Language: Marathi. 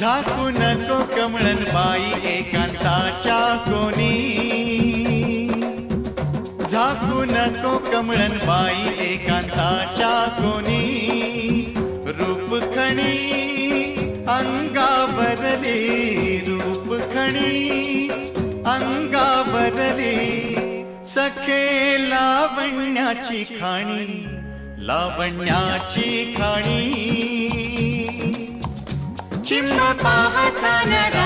झाकू नको कमळन बाई एकांताच्या कोणी. झाकू नको कमळन बाई एकांताच्या कोणी. रूप खणी अंगावरली रूप खणी अंगावरली सखे लावण्याची खाणी लावण्याची खाणी. chimba pa sanara